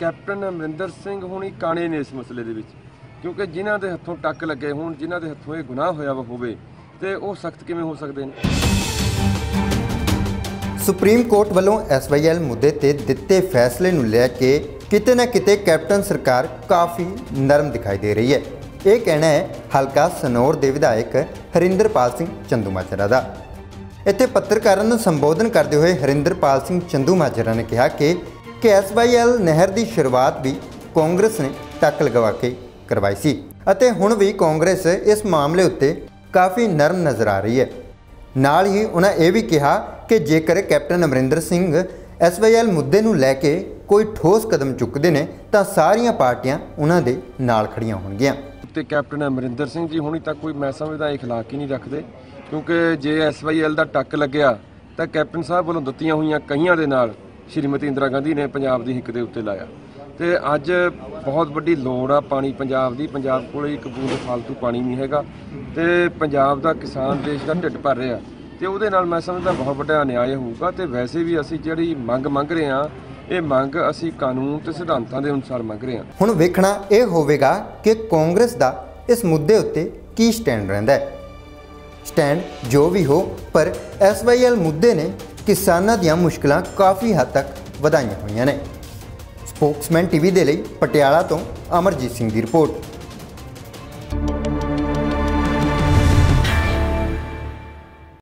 Captain Amarinder Singh ਹੁਣੀ ਕਾਣੇ ਨੇ ਇਸ ਮਸਲੇ ਦੇ ਵਿੱਚ, ਕਿਉਂਕਿ ਜਿਨ੍ਹਾਂ ਦੇ ਹੱਥੋਂ ਟੱਕ ਲੱਗੇ ਹੋਣ, ਜਿਨ੍ਹਾਂ ਦੇ ਹੱਥੋਂ ਇਹ ਗੁਨਾਹ ਹੋਇਆ ਹੋਵੇ, ਤੇ ਉਹ ਸਖਤ ਕਿਵੇਂ ਹੋ ਸਕਦੇ ਨੇ? ਸੁਪਰੀਮ ਕੋਰਟ ਵੱਲੋਂ ਐਸਵਾਈਐਲ ਮੁੱਦੇ ਤੇ ਦਿੱਤੇ ਫੈਸਲੇ ਨੂੰ ਲੈ ਕੇ ਕਿਤੇ ਨਾ ਕਿਤੇ ਕੈਪਟਨ ਸਰਕਾਰ ਕਾਫੀ ਨਰਮ ਦਿਖਾਈ ਦੇ ਰਹੀ ਹੈ। ਇਹ ਕਹਿਣਾ ਹੈ, ਹਲਕਾ ਸਨੌਰ ਦੇ ਵਿਧਾਇਕ ਹਰਿੰਦਰਪਾਲ ਸਿੰਘ ਚੰਦੂਮਾਜਰਾ ਦਾ। ਇੱਥੇ ਪੱਤਰਕਾਰਾਂ ਨੂੰ ਸੰਬੋਧਨ ਕਰਦੇ ਹੋਏ ਹਰਿੰਦਰਪਾਲ ਸਿੰਘ ਚੰਦੂਮਾਜਰਾ ਨੇ ਕਿਹਾ ਕਿ ਕਿ ਐਸਵਾਈਐਲ ਨਹਿਰ ਦੀ ਸ਼ੁਰੂਆਤ ਵੀ ਕਾਂਗਰਸ ਨੇ ਟੱਕ ਲਗਵਾ ਕੇ ਕਰਵਾਈ ਸੀ। ਅਤੇ ਹੁਣ ਵੀ ਕਾਂਗਰਸ ਇਸ ਮਾਮਲੇ ਉੱਤੇ ਕਾਫੀ ਨਰਮ ਨਜ਼ਰ ਆ ਰਹੀ ਹੈ। ਨਾਲ ਹੀ ਉਹਨਾਂ ਇਹ ਵੀ ਕਿਹਾ ਕਿ ਜੇਕਰ ਕੈਪਟਨ ਅਮਰਿੰਦਰ ਸਿੰਘ ਐਸਵਾਈਐਲ ਮੁੱਦੇ ਨੂੰ ਲੈ ਕੇ ਕੋਈ ਠੋਸ ਕਦਮ ਚੁੱਕਦੇ ਨੇ, ਤਾਂ ਸਾਰੀਆਂ ਪਾਰਟੀਆਂ ਉਹਨਾਂ ਦੇ ਨਾਲ ਖੜੀਆਂ ਹੋਣਗੀਆਂ। ਤੇ ਕੈਪਟਨ ਅਮਰਿੰਦਰ ਸਿੰਘ ਜੀ ਹੁਣੀ ਤੱਕ ਕੋਈ ਮੈਂ ਸਮਝਦਾ ਇਖਲਾਕ ਹੀ ਨਹੀਂ ਰੱਖਦੇ, ਕਿਉਂਕਿ ਜੇ ਐਸਵਾਈਐਲ ਦਾ ਟੱਕ ਲੱਗਿਆ, ਤਾਂ ਕੈਪਟਨ ਸਾਹਿਬ ਵੱਲੋਂ ਦਿੱਤੀਆਂ ਹੋਈਆਂ ਕਈਆਂ ਦੇ ਨਾਲ ਸ਼੍ਰੀਮਤੀ ਇੰਦਰਾ ਗਾਂਧੀ ਨੇ ਪੰਜਾਬ ਦੀ ਹਿੱਕ ਦੇ ਉੱਤੇ ਲਾਇਆ। ਤੇ ਅੱਜ ਬਹੁਤ ਵੱਡੀ ਲੋੜ ਆ ਪਾਣੀ, ਪੰਜਾਬ ਦੀ। ਪੰਜਾਬ ਕੋਲੇ ਇੱਕ ਬੂੰਦ ਫालतू ਪਾਣੀ ਨਹੀਂ ਹੈਗਾ। ਤੇ ਪੰਜਾਬ ਦਾ ਕਿਸਾਨ ਦੇਸ਼ ਦਾ ਢਿੱਡ ਭਰ ਰਿਹਾ। ਤੇ ਉਹਦੇ ਨਾਲ ਮੈਂ ਸਮਝਦਾ ਬਹੁਤ ਵੱਡਾ ਅਨਿਆਏ ਹੋਊਗਾ। ਤੇ ਵੈਸੇ ਵੀ ਅਸੀਂ ਜਿਹੜੀ ਮੰਗ ਮੰਗ ਰਹੇ ਹਾਂ, ਇਹ ਮੰਗ ਅਸੀਂ ਕਾਨੂੰਨ ਤੇ ਸਿਧਾਂਤਾਂ ਦੇ ਅਨੁਸਾਰ ਮੰਗ ਰਹੇ ਹਾਂ। ਹੁਣ ਵੇਖਣਾ ਇਹ ਹੋਵੇਗਾ ਕਿ ਕਾਂਗਰਸ ਦਾ ਇਸ ਮੁੱਦੇ ਉੱਤੇ ਕੀ ਸਟੈਂਡ ਰਹਿੰਦਾ ਹੈ। ਸਟੈਂਡ ਜੋ ਵੀ ਹੋ, ਪਰ ਐਸਵਾਈਐਲ ਮੁੱਦੇ ਨੇ ਕਿਸਾਨਾਂ ਦੀਆਂ ਮੁਸ਼ਕਲਾਂ ਕਾਫੀ ਹੱਦ ਤੱਕ ਵਧਾਈਆਂ ਹੋਈਆਂ ਨੇ। ਸਪੋਕਸਮੈਨ ਟੀਵੀ ਦੇ ਲਈ ਪਟਿਆਲਾ ਤੋਂ ਅਮਰਜੀਤ ਸਿੰਘ ਦੀ ਰਿਪੋਰਟ।